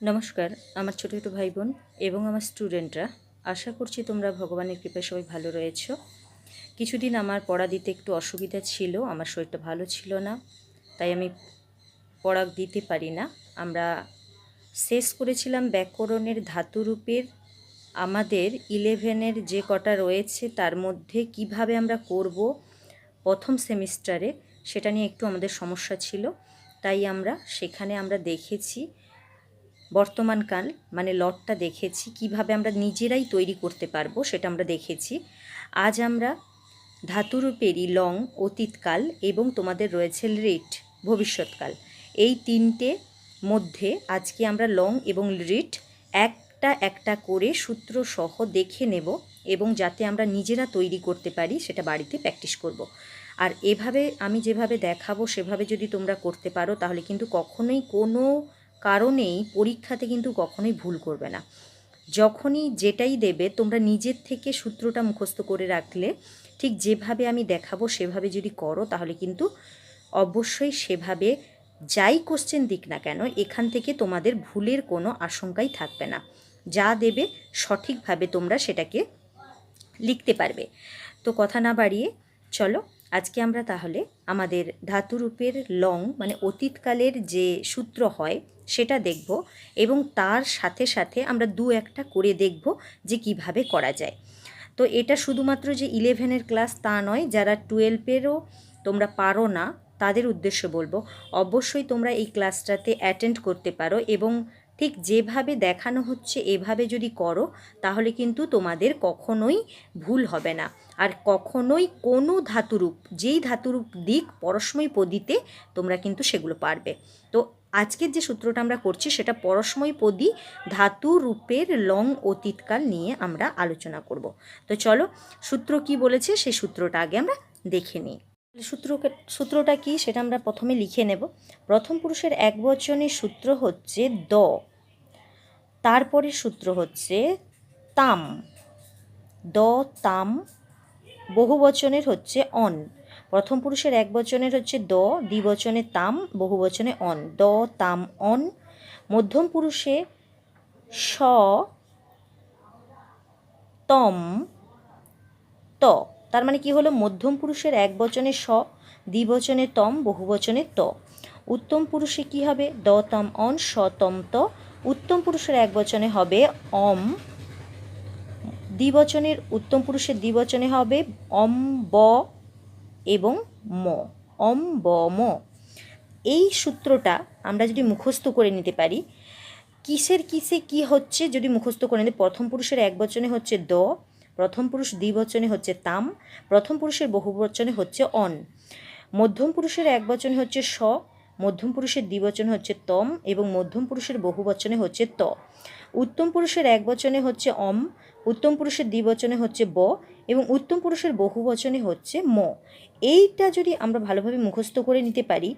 নমস্কার, আমার ছোটো ছোটো ভাই বোন এবং আমার স্টুডেন্টরা, আশা করছি তোমরা ভগবানের কৃপায় সবাই ভালো রয়েছো। কিছুদিন আমার পড়া দিতে একটু অসুবিধা ছিল, আমার শরীরটা ভালো ছিল না, তাই আমি পড়া দিতে পারি না। আমরা শেষ করেছিলাম ব্যাকরণের ধাতুরূপের আমাদের ইলেভেনের যে কটা রয়েছে তার মধ্যে কীভাবে আমরা করব প্রথম সেমিস্টারে, সেটা নিয়ে একটু আমাদের সমস্যা ছিল, তাই আমরা সেখানে আমরা দেখেছি বর্তমানকাল মানে লটটা দেখেছি, কীভাবে আমরা নিজেরাই তৈরি করতে পারব সেটা আমরা দেখেছি আজ আমরা ধাতুরূপেরই লং অতীতকাল এবং তোমাদের রয়েছে রিট ভবিষ্যৎকাল এই তিনটে মধ্যে আজকে আমরা লং এবং রিট একটা একটা করে সূত্র সহ দেখে নেব এবং যাতে আমরা নিজেরা তৈরি করতে পারি সেটা বাড়িতে প্র্যাকটিস করব। আর এভাবে আমি যেভাবে দেখাবো সেভাবে যদি তোমরা করতে পারো তাহলে কিন্তু কখনোই কোনো কারণেই পরীক্ষাতে কিন্তু কখনোই ভুল করবে না। যখনই যেটাই দেবে, তোমরা নিজের থেকে সূত্রটা মুখস্থ করে রাখলে, ঠিক যেভাবে আমি দেখাবো, সেভাবে যদি করো, তাহলে কিন্তু অবশ্যই সেভাবে যাই কোশ্চেন দিক না কেন, এখান থেকে তোমাদের ভুলের কোনো আশঙ্কাই থাকবে না। যা দেবে, সঠিকভাবে তোমরা সেটাকে লিখতে পারবে। তো কথা না বাড়িয়ে, চলো আজকে আমরা তাহলে আমাদের ধাতুরূপের লং মানে অতীতকালের যে সূত্র হয়, সেটা দেখব এবং তার সাথে সাথে আমরা দু একটা করে দেখব যে কীভাবে করা যায়। তো এটা শুধুমাত্র যে ইলেভেনের ক্লাস তা নয়, যারা টুয়েলভেরও তোমরা পারো না, তাদের উদ্দেশ্যে বলব। অবশ্যই তোমরা এই ক্লাসটাতে অ্যাটেন্ড করতে পারো এবং ঠিক যেভাবে দেখানো হচ্ছে, এভাবে যদি করো, তাহলে কিন্তু তোমাদের কখনোই ভুল হবে না। আর কখনোই কোনো ধাতুরূপ, যেই ধাতুরূপ দিক পরস্ময় পদিতে তোমরা কিন্তু সেগুলো পারবে। তো আজকের যে সূত্রটা আমরা করছি, সেটা পরস্ময় পদী ধাতু রূপের লং অতীতকাল নিয়ে আমরা আলোচনা করব। তো চলো, সূত্র কি বলেছে, সেই সূত্রটা আগে আমরা দেখে নিই। সূত্র সূত্রটা কি, সেটা আমরা প্রথমে লিখে নেব। প্রথম পুরুষের এক বচনের সূত্র হচ্ছে দ। তারপরে সূত্র হচ্ছে তাম। দ, তাম বহু বচনের হচ্ছে অন। প্রথম পুরুষের এক বচনের হচ্ছে দ দ্বিবচনে তাম, বহু বচনে অন। দ, তাম, অন। মধ্যম পুরুষে স, তম, ত। তার মানে কি হলো? মধ্যম পুরুষের এক বচনে স দ্বিবচনে তম, বহু বচনে ত। উত্তম পুরুষে কি হবে? দ, তম, অন, স, তম, ত। উত্তম পুরুষের এক বচনে হবে অম। দ্বিবচনের উত্তম পুরুষের দ্বিবচনে হবে অম, ব এবং ম। অম, ব, ম। এই সূত্রটা আমরা যদি মুখস্থ করে নিতে পারি, কিসের কিসে কি হচ্ছে যদি মুখস্থ করে নিতে, প্রথম পুরুষের এক বচনে হচ্ছে দ, প্রথম পুরুষ দ্বিবচনে হচ্ছে তাম, প্রথম পুরুষের বহু বচনে হচ্ছে অন। মধ্যম পুরুষের এক বচনে হচ্ছে স মধ্যম পুরুষের দ্বিবচন হচ্ছে তম এবং মধ্যম পুরুষের বহু বচনে হচ্ছে ত। উত্তম পুরুষের এক বচনে হচ্ছে অম, উত্তম পুরুষের দ্বিবচনে হচ্ছে ব এবং উত্তম পুরুষের বহু বচনে হচ্ছে ম। এইটা যদি আমরা ভালোভাবে মুখস্থ করে নিতে পারি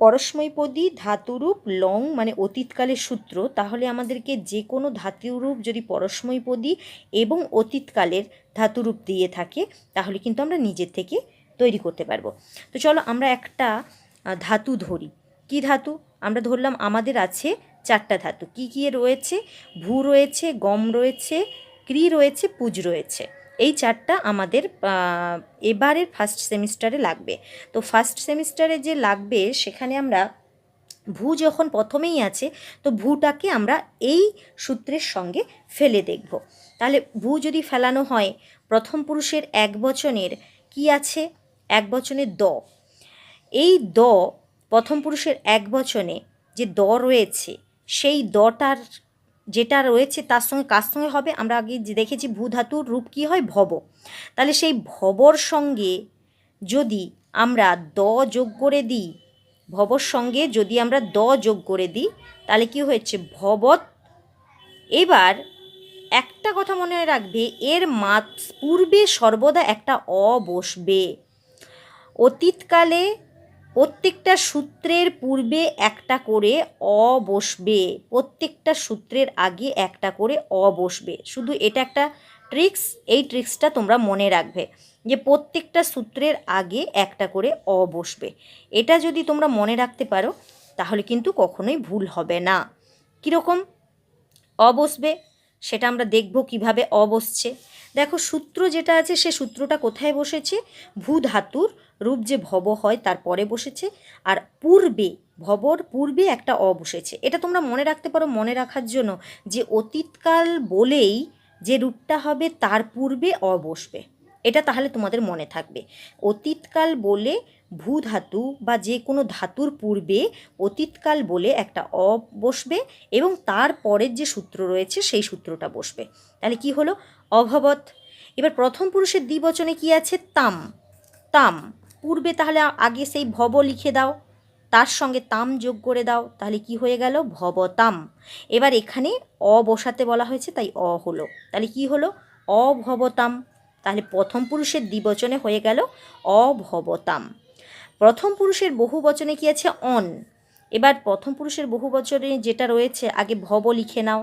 পরস্মৈপদী ধাতুরূপ লং মানে অতীতকালের সূত্র, তাহলে আমাদেরকে যে কোনো ধাতুরূপ যদি পরস্মৈপদী এবং অতীতকালের ধাতুরূপ দিয়ে থাকে, তাহলে কিন্তু আমরা নিজের থেকে তৈরি করতে পারব। তো চলো আমরা একটা ধাতু ধরি। কি ধাতু? আমরা ধরলাম আমাদের আছে চারটা ধাতু। কি কী রয়েছে? ভূ রয়েছে, গম রয়েছে ক্রি রয়েছে, পুজ রয়েছে। এই চারটা আমাদের এবারের ফার্স্ট সেমিস্টারে লাগবে। তো ফার্স্ট সেমিস্টারে যে লাগবে, সেখানে আমরা ভূ যখন প্রথমেই আছে, তো ভূটাকে আমরা এই সূত্রের সঙ্গে ফেলে দেখব। তাহলে ভূ যদি ফেলানো হয়, প্রথম পুরুষের এক বচনের কি আছে? এক বচনের দ। এই দ প্রথম পুরুষের এক বচনে যে দ রয়েছে, সেই দটার যেটা রয়েছে তার সঙ্গে কার সঙ্গে হবে? আমরা আগে দেখেছি ভূধাতুর রূপ কী হয়? ভব। তাহলে সেই ভবর সঙ্গে যদি আমরা দ যোগ করে দিই, ভবর সঙ্গে যদি আমরা দ যোগ করে দিই, তাহলে কি হয়েছে? ভবত এবার একটা কথা মনে রাখবে, এর মাত পূর্বে সর্বদা একটা অ বসবে। অতীতকালে প্রত্যেকটা সূত্রের পূর্বে একটা করে অ বসবে। প্রত্যেকটা সূত্রের আগে একটা করে অ বসবে। শুধু এটা একটা ট্রিক্স, এই ট্রিক্সটা তোমরা মনে রাখবে যে প্রত্যেকটা সূত্রের আগে একটা করে অ বসবে। এটা যদি তোমরা মনে রাখতে পারো, তাহলে কিন্তু কখনোই ভুল হবে না। কীরকম? অ বসবে, সেটা আমরা দেখব কীভাবে অ বসছে। দেখো, সূত্র যেটা আছে, সে সূত্রটা কোথায় বসেছে? ভূ ধাতুর রূপ যে ভব হয়, তার পরে বসেছে। আর পূর্বে, ভবর পূর্বে একটা অ বসেছে। এটা তোমরা মনে রাখতে পারো, মনে রাখার জন্য যে অতীতকাল বলেই যে রূপটা হবে, তার পূর্বে অ বসবে। এটা তাহলে তোমাদের মনে থাকবে। অতীতকাল বলে ভূ ধাতু বা যে কোনো ধাতুর পূর্বে অতীতকাল বলে একটা অ বসবে এবং তার পরের যে সূত্র রয়েছে সেই সূত্রটা বসবে। তাহলে কি হলো? অভবত এবার প্রথম পুরুষের দ্বিবচনে কি আছে? তাম। তাম। পূর্বে তাহলে আগে সেই ভব লিখে দাও, তার সঙ্গে তাম যোগ করে দাও, তাহলে কি হয়ে গেল? ভবতাম। এবার এখানে অ বসাতে বলা হয়েছে, তাই অ হলো। তাহলে কি হলো? অভবতাম। তাহলে প্রথম পুরুষের দ্বিবচনে হয়ে গেল অভবতাম। প্রথম পুরুষের বহু বচনে কি আছে? অন। এবার প্রথম পুরুষের বহু বচনে যেটা রয়েছে, আগে ভব লিখে নাও।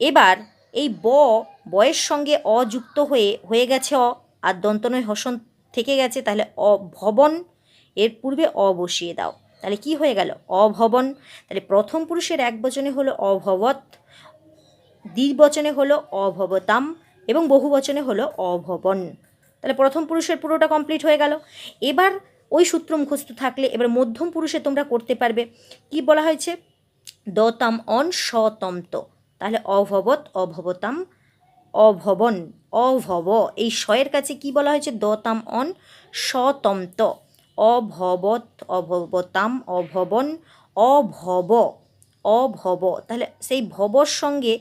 এবার এই ব বয়ের সঙ্গে অযুক্ত হয়ে হয়ে গেছে অ, আর দন্তনয় হসন থেকে গেছে, তাহলে অভবন, এর পূর্বে অ বসিয়ে দাও। তাহলে কি হয়ে গেল? অভবন। তাহলে প্রথম পুরুষের এক বচনে হলো অভবত দ্বিবচনে হলো অভবতাম, এবং বহু বচনে হলো অভবন। তাহলে প্রথম পুরুষের পুরোটা কমপ্লিট হয়ে গেল। এবার ওই সূত্র মুখস্থ থাকলে এবার মধ্যম পুরুষে তোমরা করতে পারবে। কি বলা হয়েছে? দতাম অন সতন্ত তাহলে অভবত অভবতাম অভবন, অভব। এই শয়ের কাছে কি বলা হয়েছে? দতাম অন সতন্ত অভবত অভবতাম অভবন অভব অভব। তাহলে সেই ভবর সঙ্গে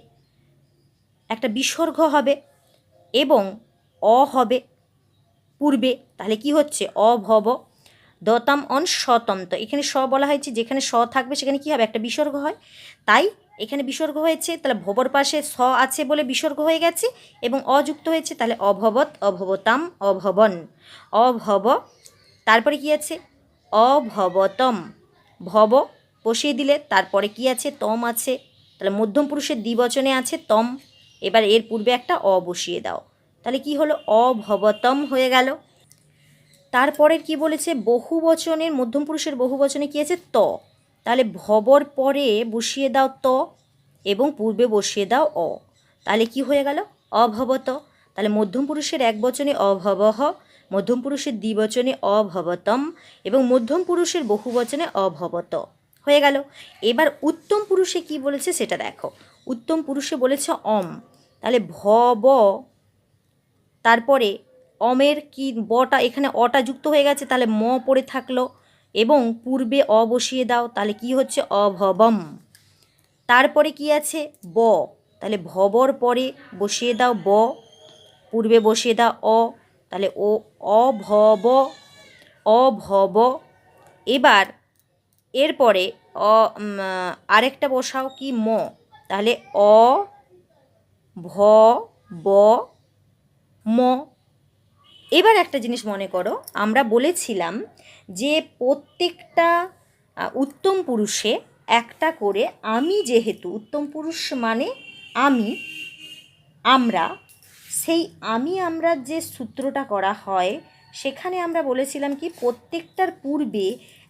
একটা বিসর্গ হবে এবং অ হবে পূর্বে। তাহলে কি হচ্ছে? অভব দতাম অন সতন্ত এখানে স বলা হয়েছে, যেখানে স থাকবে সেখানে কি হবে? একটা বিসর্গ হয়। তাই এখানে বিসর্গ হয়েছে, তাহলে ভবর পাশে স আছে বলে বিসর্গ হয়ে গেছে এবং অযুক্ত হয়েছে, তাহলে অভবত অভবতাম, অভবন। অভব, তারপরে কি আছে? অভবতম। ভব, বসিয়ে দিলে তারপরে কি আছে? তম আছে। তাহলে মধ্যম পুরুষের দ্বিবচনে আছে তম। এবার এর পূর্বে একটা অ বসিয়ে দাও। তাহলে কি হলো? অভবতম হয়ে গেল। তারপরে কি বলেছে? বহু বচনের, মধ্যম পুরুষের বহু বচনে কী আছে? ত। তাহলে ভবর পরে বসিয়ে দাও ত এবং পূর্বে বসিয়ে দাও অ। তাহলে কি হয়ে গেল? অভবত। তাহলে মধ্যম পুরুষের এক বচনে অভবহ, মধ্যম পুরুষের দ্বিবচনে অভবতম এবং মধ্যম পুরুষের বহু বচনে অভবত। হয়ে গেল। এবার উত্তম পুরুষে কি বলেছে সেটা দেখো। উত্তম পুরুষে বলেছে অম। তাহলে ভব, তারপরে অমের কি বটা এখানে অটা যুক্ত হয়ে গেছে, তাহলে ম পড়ে থাকল। এবং পূর্বে অ বসিয়ে দাও, তাহলে কি হচ্ছে? অভবম। তারপরে কি আছে? ব। তাহলে ভবর পরে বসিয়ে দাও ব। পূর্বে বসিয়ে দাও অ। তাহলে ও, অভব অভব। এবার, এরপরে অ আরেকটা বসাও কি? ম। তাহলে অ, ভ, ব, ম। এবার একটা জিনিস মনে করো, আমরা বলেছিলাম যে প্রত্যেকটা উত্তম পুরুষে একটা করে আমি যেহেতু, উত্তম পুরুষ মানে আমি, আমরা, সেই আমি আমরা যে সূত্রটা করা হয়, সেখানে আমরা বলেছিলাম কি প্রত্যেকটার পূর্বে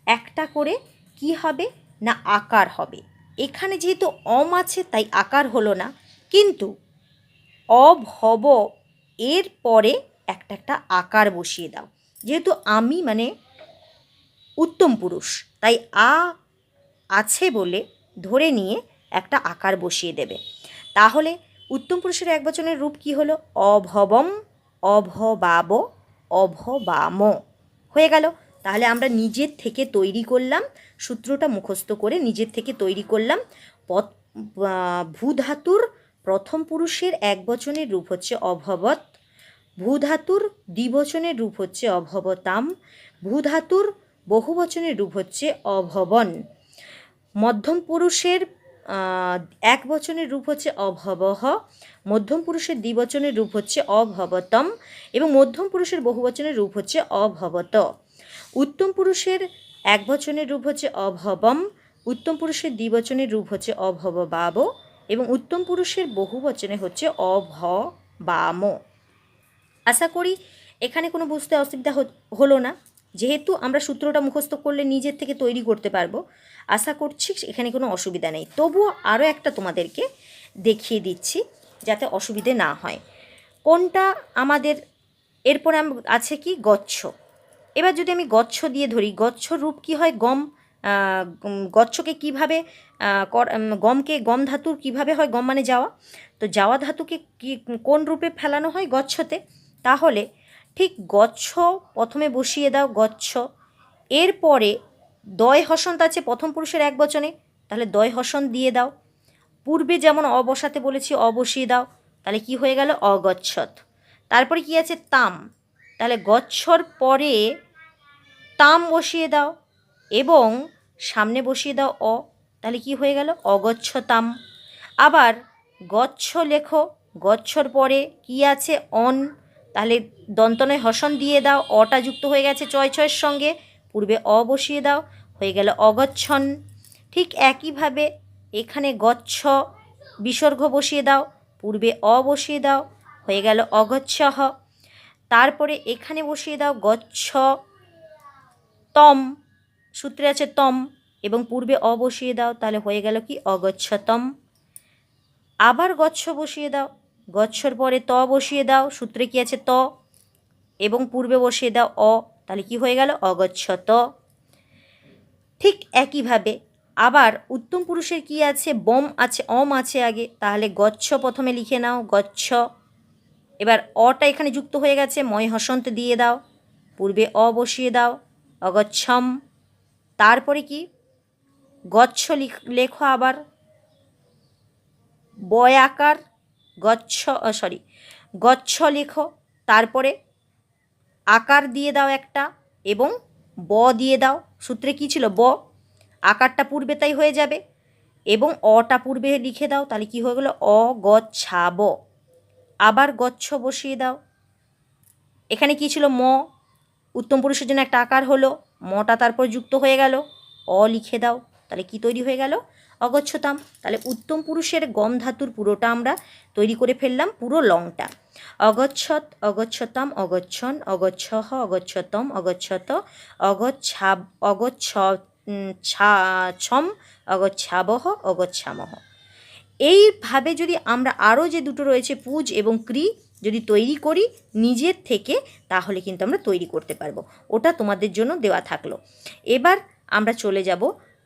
একটা করে কি হবে না আকার হবে। এখানে যেহেতু অম আছে তাই আকার হলো না, কিন্তু অভব এর পরে একটা একটা আকার বসিয়ে দাও। যেহেতু আমি মানে উত্তম পুরুষ, তাই আ আছে বলে ধরে নিয়ে একটা আকার বসিয়ে দেবে। তাহলে উত্তম পুরুষের এক বচনের রূপ কি হলো? অভবম, অভবাব, অভবাম। হয়ে গেল। তাহলে আমরা নিজের থেকে তৈরি করলাম, সূত্রটা মুখস্থ করে নিজের থেকে তৈরি করলাম। পথ ভূধাতুর প্রথম পুরুষের এক বচনের রূপ হচ্ছে অভবত ভূধাতুর দ্বিবচনের রূপ হচ্ছে অভবতাম, ভূধাতুর বহুবচনের রূপ হচ্ছে অভবন। মধ্যম পুরুষের এক বচনের রূপ হচ্ছে অভবহ, মধ্যম পুরুষের দ্বিবচনের রূপ হচ্ছে অভবতম এবং মধ্যম পুরুষের বহুবচনের রূপ হচ্ছে অভবত। উত্তম পুরুষের এক বচনের রূপ হচ্ছে অভবম, উত্তম পুরুষের দ্বিবচনের রূপ হচ্ছে অভববাব এবং উত্তম পুরুষের বহু বচনে হচ্ছে অভবাম। আশা করি এখানে কোনো বুঝতে অসুবিধা হলো না। যেহেতু আমরা সূত্রটা মুখস্থ করলে নিজের থেকে তৈরি করতে পারব, আশা করছি এখানে কোনো অসুবিধা নেই। তবুও আরও একটা তোমাদেরকে দেখিয়ে দিচ্ছি যাতে অসুবিধে না হয়। কোনটা আমাদের, এরপরে আছে কি? গচ্ছ। এবার যদি আমি গচ্ছ দিয়ে ধরি, গচ্ছ রূপ কি হয়? গম গচ্ছকে কীভাবে গমকে, গম ধাতুর কীভাবে হয়? গম মানে যাওয়া। তো যাওয়া ধাতুকে কি, কোন রূপে ফেলানো হয়? গচ্ছতে। তাহলে ঠিক গচ্ছ, প্রথমে বসিয়ে দাও গচ্ছ। এরপরে দয় হসন্ত আছে প্রথম পুরুষের এক বচনে, তাহলে দয় হসন দিয়ে দাও। পূর্বে যেমন অ বসাতে বলেছি, অ বসিয়ে দাও, তাহলে কি হয়ে গেল? অগচ্ছত তারপরে কি আছে? তাম। তাহলে গচ্ছর পরে তাম বসিয়ে দাও এবং সামনে বসিয়ে দাও অ, তাহলে কি হয়ে গেল? অগচ্ছতাম। আবার গচ্ছ লেখো, গচ্ছর পরে কি আছে? অন। তাহলে দন্তনয় হসন দিয়ে দাও, অটা যুক্ত হয়ে গেছে চয় ছয়ের সঙ্গে, পূর্বে অ বসিয়ে দাও, হয়ে গেল অগচ্ছন। ঠিক একইভাবে এখানে গচ্ছ, বিসর্গ বসিয়ে দাও, পূর্বে অ বসিয়ে দাও, হয়ে গেল অগচ্ছহ। তারপরে এখানে বসিয়ে দাও গচ্ছ, তম, সূত্রে আছে তম, এবং পূর্বে অ বসিয়ে দাও, তাহলে হয়ে গেল কি? অগচ্ছতম। আবার গচ্ছ বসিয়ে দাও গচ্ছর পরে ত বসিয়ে দাও, সূত্রে কি আছে ত? এবং পূর্বে বসিয়ে দাও অ, তাহলে কি হয়ে গেল? অগচ্ছত ঠিক একইভাবে আবার উত্তম পুরুষের কি আছে? বম আছে, অম আছে আগে, তাহলে গচ্ছ প্রথমে লিখে নাও, গচ্ছ। এবার অটা এখানে যুক্ত হয়ে গেছে, ময় হসন্ত দিয়ে দাও, পূর্বে অ বসিয়ে দাও, অগচ্ছম। তারপরে কি? গচ্ছ লিখ- আবার। বয় আকার গচ্ছ সরি গচ্ছ লেখো, তারপরে আকার দিয়ে দাও একটা এবং ব দিয়ে দাও। সূত্রে কি ছিল? ব। আকারটা পূর্বে তাই হয়ে যাবে এবং অটা পূর্বে লিখে দাও, তাহলে কি হয়ে গেল? অ গচ্ছাব আবার গচ্ছ বসিয়ে দাও। এখানে কি ছিল? ম। উত্তম পুরুষের জন্য একটা আকার হলো, মটা তারপর যুক্ত হয়ে গেল, অ লিখে দাও, তাহলে কি তৈরি হয়ে গেল? অগচ্ছতাম। তাহলে উত্তম পুরুষের গম ধাতুর পুরোটা আমরা তৈরি করে ফেললাম পুরো লংটা। অগচ্ছত অগচ্ছতাম অগচ্ছন অগচ্ছহ অগচ্ছতম অগচ্ছত অগচ্ছাব অগচ্ছ উম, ছা ছম অগচ্ছাবহ অগচ্ছামহ। এইভাবে যদি আমরা আরও যে দুটো রয়েছে পুজ এবং ক্রি যদি তৈরি করি নিজের থেকে তাহলে কিন্তু আমরা তৈরি করতে পারব। ওটা তোমাদের জন্য দেওয়া থাকল। এবার আমরা চলে যাব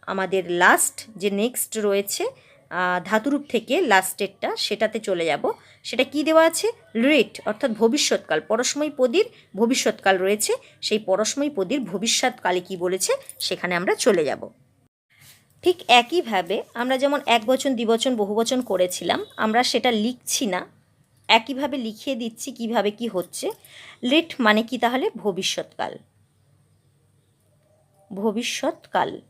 আমাদের লাস্ট যে নেক্সট রয়েছে ধাতুরূপ থেকে লাস্টেরটা সেটাতে চলে যাব। সেটা কি দেওয়া আছে? রেট অর্থাৎ ভবিষ্যৎকাল। পরস্ময় পদীর ভবিষ্যৎকাল রয়েছে। সেই পরস্ময় পদীর ভবিষ্যৎকালে কি বলেছে, সেখানে আমরা চলে যাব। ঠিক একইভাবে আমরা যেমন এক বচন দ্বিবচন, বহুবচন করেছিলাম, আমরা সেটা লিখছি না। একইভাবে লিখিয়ে দিচ্ছি কীভাবে কি হচ্ছে। লেট মানে কি তাহলে? ভবিষ্যৎকাল। ভবিষ্যৎকাল।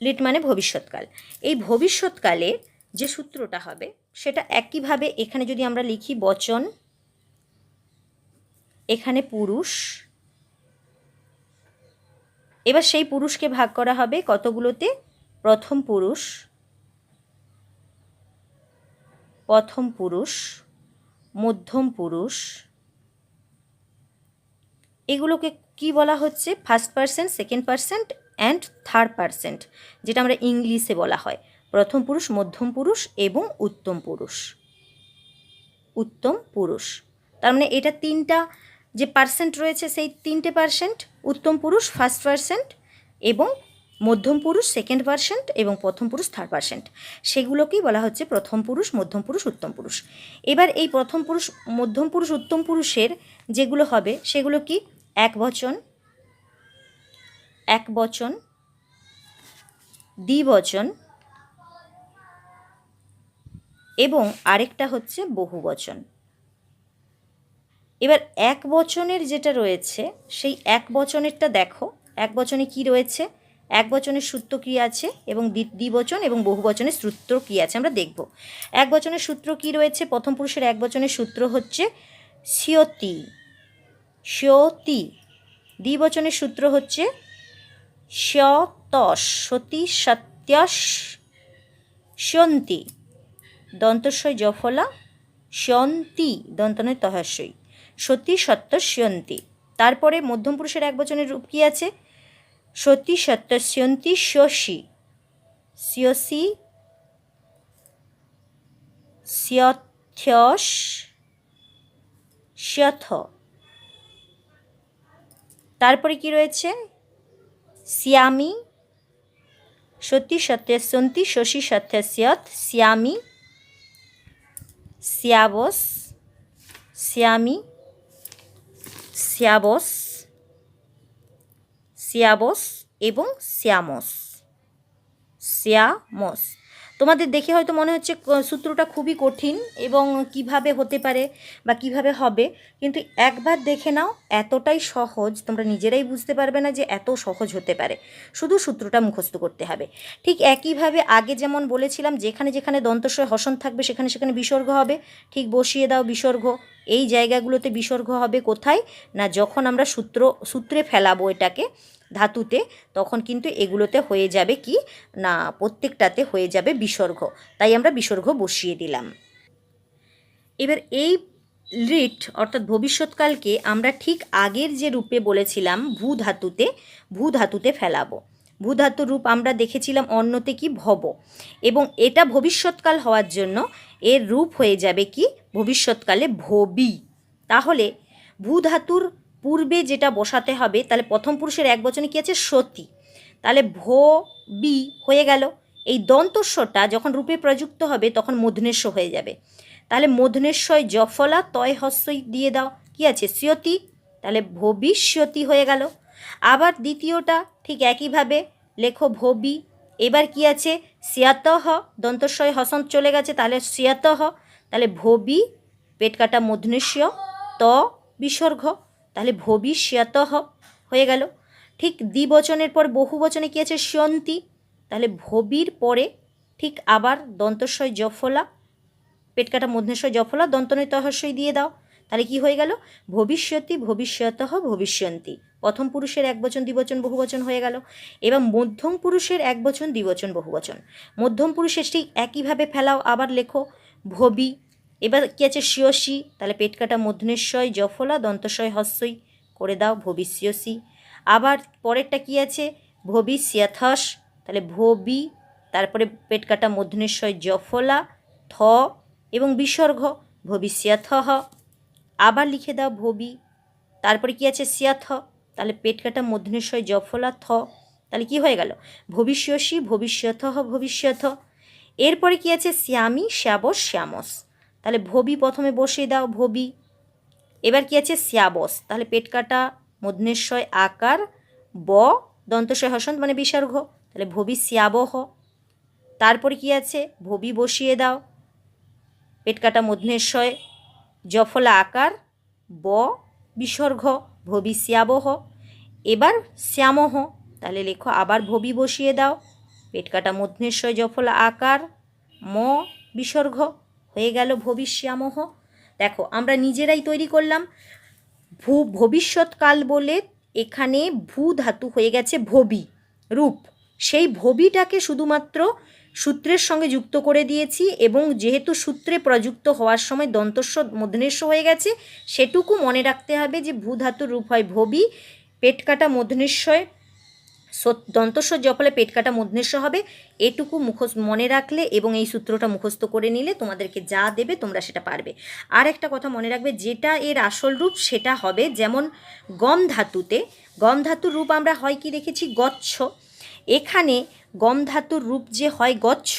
লিট মানে ভবিষ্যৎকাল। এই ভবিষ্যৎকালে যে সূত্রটা হবে, সেটা একইভাবে এখানে যদি আমরা লিখি বচন, এখানে পুরুষ, এবার সেই পুরুষকে ভাগ করা হবে কতগুলোতে? প্রথম পুরুষ প্রথম পুরুষ, মধ্যম পুরুষ। এগুলোকে কি বলা হচ্ছে? First percent second percent and third percent যেটা আমরা ইংলিশে বলা হয়। প্রথম পুরুষ, মধ্যম পুরুষ এবং উত্তম পুরুষ। উত্তম পুরুষ। তার মানে এটা তিনটা যে পার্সেন্ট রয়েছে, সেই তিনটে পার্সেন্ট উত্তম পুরুষ ফার্স্ট পার্সেন্ট এবং মধ্যম পুরুষ সেকেন্ড পার্সেন্ট এবং প্রথম পুরুষ থার্ড পার্সেন্ট সেগুলোকেই বলা হচ্ছে প্রথম পুরুষ, মধ্যম পুরুষ, উত্তম পুরুষ। এবার এই প্রথম পুরুষ, মধ্যম পুরুষ, উত্তম পুরুষের যেগুলো হবে, সেগুলো কি? এক বচন এক বচন দ্বিবচন এবং আরেকটা হচ্ছে বহু বচন। এবার এক বচনের যেটা রয়েছে, সেই এক বচনেরটা দেখো। এক বচনে কি রয়েছে? এক বচনের সূত্র কী আছে এবং দ্বি- দ্বিবচন এবং বহু বচনের সূত্র কী আছে আমরা দেখব। এক বচনের সূত্র কি রয়েছে? প্রথম পুরুষের এক বচনের সূত্র হচ্ছে সিয়তি স্যতি দ্বিবচনের সূত্র হচ্ছে স্যতস সতী সত্যস স্যন্তি দন্তস্বয় জফলা স্যন্তি, দন্তনের তহাস্যই সতী সত্য স্যন্তি তারপরে মধ্যম পুরুষের এক বচনের রূপ কী আছে? সত্যি সত্যস্যন্তি শশী সিয়সি, সিয়থ্যস শ্যথ তারপরে কি রয়েছে? সিয়ামি সত্যে সন্তি শশী সত্যস্যথ সিয়ামি শ্যাবস শ্যামি শ্যাবস শ্যাবস এবং শ্যামস শ্যামস তোমাদের দেখে হয়তো মনে হচ্ছে সূত্রটা খুবই কঠিন এবং কীভাবে হতে পারে বা কীভাবে হবে, কিন্তু একবার দেখে নাও, এতটাই সহজ, তোমরা নিজেরাই বুঝতে পারবে না যে এত সহজ হতে পারে। শুধু সূত্রটা মুখস্থ করতে হবে। ঠিক একইভাবে আগে যেমন বলেছিলাম, যেখানে যেখানে দন্তস্বয় হসন থাকবে, সেখানে সেখানে বিসর্গ হবে। ঠিক বসিয়ে দাও বিসর্গ। এই জায়গাগুলোতে বিসর্গ হবে কোথায়? না যখন আমরা সূত্র, সূত্রে ফেলাবো এটাকে ধাতুতে, তখন কিন্তু এগুলোতে হয়ে যাবে কি? না, প্রত্যেকটাতে হয়ে যাবে বিসর্গ। তাই আমরা বিসর্গ বসিয়ে দিলাম। এবার এই লিট অর্থাৎ ভবিষ্যৎকালকে আমরা ঠিক আগের যে রূপে বলেছিলাম ভূ ধাতুতে ভূ ধাতুতে ফেলাবো। ভূ ধাতুর রূপ আমরা দেখেছিলাম অন্যতে কি? ভব। এবং এটা ভবিষ্যৎকাল হওয়ার জন্য এর রূপ হয়ে যাবে কি? ভবিষ্যৎকালে ভবি। তাহলে ভূ ধাতুর পূর্বে যেটা বসাতে হবে, তাহলে প্রথম পুরুষের এক বচনে কী আছে? সতী। তাহলে ভো, বি হয়ে গেল। এই দন্তস্বটা যখন রূপে প্রযুক্ত হবে, তখন মূর্ধনেস্ব হয়ে যাবে। তাহলে মূর্ধনেশ্বয় জফলা তয় হস্যই দিয়ে দাও। কি আছে? স্যতি তাহলে ভবিষ্যতি হয়ে গেল। আবার দ্বিতীয়টা ঠিক একইভাবে লেখো ভবি এবার কি আছে? সিয়াতহ। দন্তস্বয় হসন চলে গেছে, তাহলে সিয়াতহ। তাহলে ভবি পেট কাটা মূর্ধনেশ্য ত বিসর্গ। তাহলে ভবিষ্যত হয়ে গেল। ঠিক দ্বিবচনের পর বহু বচনে কী আছে? স্যন্তি তাহলে ভবির পরে ঠিক আবার দন্তস্বয় জফলা, পেট কাটা মধ্যস্বয় জফলা দন্তনয় তহস্যই দিয়ে দাও। তাহলে কি হয়ে গেল? ভবিষ্যতি ভবিষ্যতঃ ভবিষ্যন্তি। প্রথম পুরুষের এক বচন, দ্বিবচন বহুবচন হয়ে গেল। এবং মধ্যম পুরুষের এক বচন, দ্বিবচন বহুবচন মধ্যম পুরুষের ঠিক একইভাবে ফেলাও, আবার লেখো, ভবি এবার কি আছে শিয়সি তাহলে পেট কাটা মধ্যনেশ্বয় জফলা দন্তস্বয় হস্যই, করে দাও ভবিষ্যসি আবার পরেরটা কি আছে? ভবিষ্যথস তাহলে ভবি, তারপরে পেট কাটা মধ্যনেশ্বয় জফলা, থ এবং বিসর্গ ভবিষ্যথ আবার লিখে দাও ভবি। তারপরে কি আছে? সিয়াথ তাহলে পেট কাটা মধ্যনেশ্বয় জফলা, থ। তাহলে কি হয়ে গেল? ভবিষ্যসি ভবিষ্যথ ভবিষ্যথ এরপরে কি আছে? শ্যামি শ্যাবস শ্যামস। তাহলে ভবি প্রথমে বসিয়ে দাও, ভবি। এবার কি আছে? শ্যাবস তাহলে পেট কাটা মধ্যনেশ্বয় আকার, ব দন্তস্বয় হসন্ত মানে বিসর্গ। তাহলে ভবি শ্যাবহ তারপরে কি আছে? ভবি বসিয়ে দাও। পেট কাটা মধ্যনেশ্বয় জফলা আকার, ব, বিসর্গ, ভবি শ্যাবহ এবার শ্যামহ। তাহলে লেখো, আবার ভবি বসিয়ে দাও। পেট কাটা মধ্যনেশ্বয় জফলা আকার, ম, বিসর্গ। হয়ে গেল ভবিষ্যামহ। দেখো, আমরা নিজেরাই তৈরি করলাম। ভূ, ভবিষ্যৎকাল বলে এখানে ভূ ধাতু হয়ে গেছে ভবি, রূপ। সেই ভবিটাকে শুধুমাত্র সূত্রের সঙ্গে যুক্ত করে দিয়েছি এবং যেহেতু সূত্রে প্রযুক্ত হওয়ার সময় দন্তস্ব, মধ্যনেস্ব হয়ে গেছে, সেটুকু মনে রাখতে হবে যে ভূ ধাতুর রূপ হয় ভবি, পেট কাটা মধ্যনেশ্বয় দন্তস্ব জফলে পেট কাটা মধ্যনেস্ব হবে। এটুকু মুখস্থ মনে রাখলে এবং এই সূত্রটা মুখস্থ করে নিলে তোমাদেরকে যা দেবে তোমরা সেটা পারবে। আর একটা কথা মনে রাখবে, যেটা এর আসল রূপ সেটা হবে যেমন গম ধাতুতে, গম ধাতুর রূপ আমরা হয় কি দেখেছি? গচ্ছ। এখানে গম ধাতুর রূপ যে হয় গচ্ছ,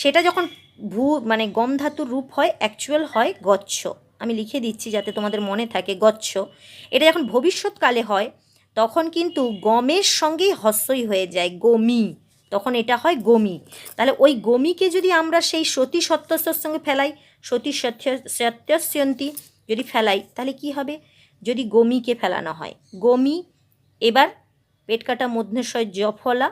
সেটা যখন ভূ মানে গম ধাতুর রূপ হয় অ্যাকচুয়াল হয় গচ্ছ। আমি লিখে দিচ্ছি যাতে তোমাদের মনে থাকে গচ্ছ। এটা যখন ভবিষ্যৎকালে হয় তখন কিন্তু গমের সঙ্গেই হস্যই হয়ে যায় গমি। তখন এটা হয় গমি। তাহলে ওই গমিকে যদি আমরা সেই সতী সত্যস্যর সঙ্গে ফেলাই, সতী সত্য সত্যস্যন্তি যদি ফেলাই, তাহলে কি হবে? যদি গমিকে ফেলানো হয়। গমি, এবার পেট কাটা মধ্যশয় জফলা,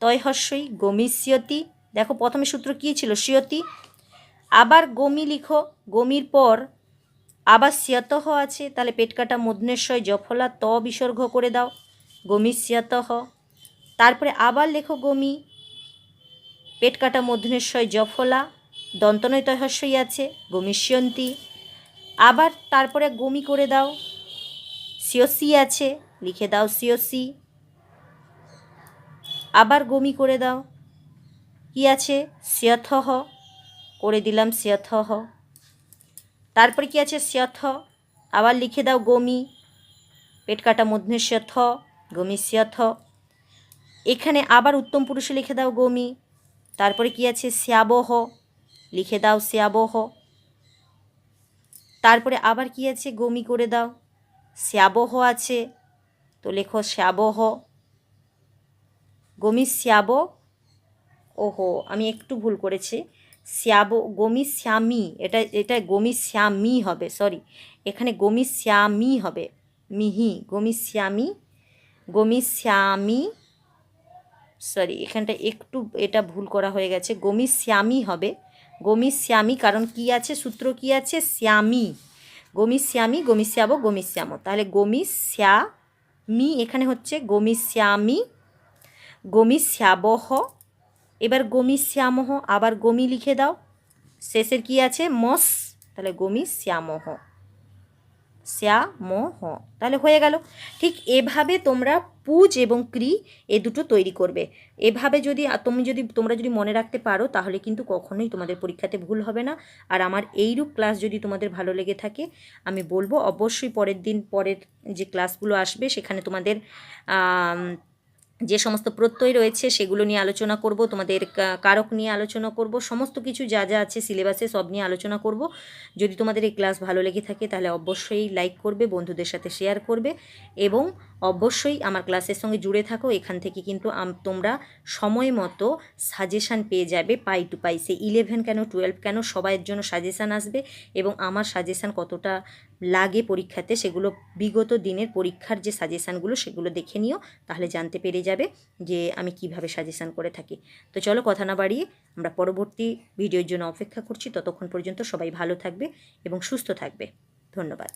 তয়হস্যই গমিষ্যতি। দেখো প্রথমে সূত্র কী ছিল? সিয়তি। আবার গমি লিখো। গমির পর আবার সিয়তহ আছে, তাহলে পেট কাটা মধ্যনেশ্বয় জফলা, ত বিসর্গ করে দাও। গমি সিয়তহ তারপরে আবার লেখো গমি। পেট কাটা মধ্যনেশ্বয় জফলা দন্তনয় তহস্যই আছে গমিষ্যন্তি আবার তারপরে গমি করে দাও। সিওসি আছে, লিখে দাও সিওসি আবার গমি করে দাও। কি আছে? স্যথ করে দিলাম স্যথ তারপরে কি আছে? স্যথ আবার লিখে দাও গমি। পেট কাটা মধ্যে স্যথ গমি স্যথ এখানে আবার উত্তম পুরুষে লিখে দাও গমি। তারপরে কি আছে? শ্যাবহ লিখে দাও শ্যাবহ তারপরে আবার কি আছে? গমি করে দাও। শ্যাবহ আছে। তো লেখো শ্যাবহ গমি শ্যাব ওহো, আমি একটু ভুল করেছি। শ্যাব গমি শ্যামি এটা এটা গমি শ্যামি হবে সরি এখানে গমি শ্যামি হবে, মিহি গমি শ্যামি গমি শ্যামি সরি এখানটা একটু, এটা ভুল করা হয়ে গেছে গমি শ্যামি হবে গমি শ্যামি কারণ কি আছে, সূত্র কি আছে, শ্যামি গমি শ্যামি গমি শ্যাব গমি শ্যাম তাহলে গমি শ্যামি এখানে হচ্ছে গমি শ্যামি গমি শ্যাবহ এবার গমি শ্যামহ, আবার গমি লিখে দাও। শেষের কি আছে? মস, তাহলে গমি শ্যামহ। শ্যামহ, তাহলে হয়ে গেল। ঠিক এভাবে তোমরা পুজ এবং ক্রি এ দুটো তৈরি করবে। এভাবে যদি তুমি যদি, তোমরা যদি মনে রাখতে পারো, তাহলে কিন্তু কখনোই তোমাদের পরীক্ষাতে ভুল হবে না। আর আমার এইরূপ ক্লাস যদি তোমাদের ভালো লেগে থাকে, আমি বলব অবশ্যই পরের দিন, পরের যে ক্লাসগুলো আসবে, সেখানে তোমাদের যে সমস্ত প্রত্যয় রয়েছে সেগুলো নিয়ে আলোচনা করব, তোমাদের কারক নিয়ে আলোচনা করব, সমস্ত কিছু যা যা আছে সিলেবাসে সব নিয়ে আলোচনা করব। যদি তোমাদের এই ক্লাস ভালো লেগে থাকে তাহলে অবশ্যই লাইক করবে, বন্ধুদের সাথে শেয়ার করবে এবং অবশ্যই আমার ক্লাসের সঙ্গে জুড়ে থাকো। এখান থেকে কিন্তু তোমরা সময় মতো সাজেশান পেয়ে যাবে পাই টু পাই সে ইলেভেন কেন টুয়েলভ কেন, সবাইয়ের জন্য সাজেশান আসবে এবং আমার সাজেশান কতটা লাগে পরীক্ষাতে সেগুলো বিগত দিনের পরীক্ষার যে সাজেশানগুলো সেগুলো দেখে নিও, তাহলে জানতে পেরে যাবে যে আমি কীভাবে সাজেশান করে থাকি। তো চলো কথা না বাড়িয়ে আমরা পরবর্তী ভিডিওর জন্য অপেক্ষা করছি। ততক্ষণ পর্যন্ত সবাই ভালো থাকবে এবং সুস্থ থাকবে। ধন্যবাদ।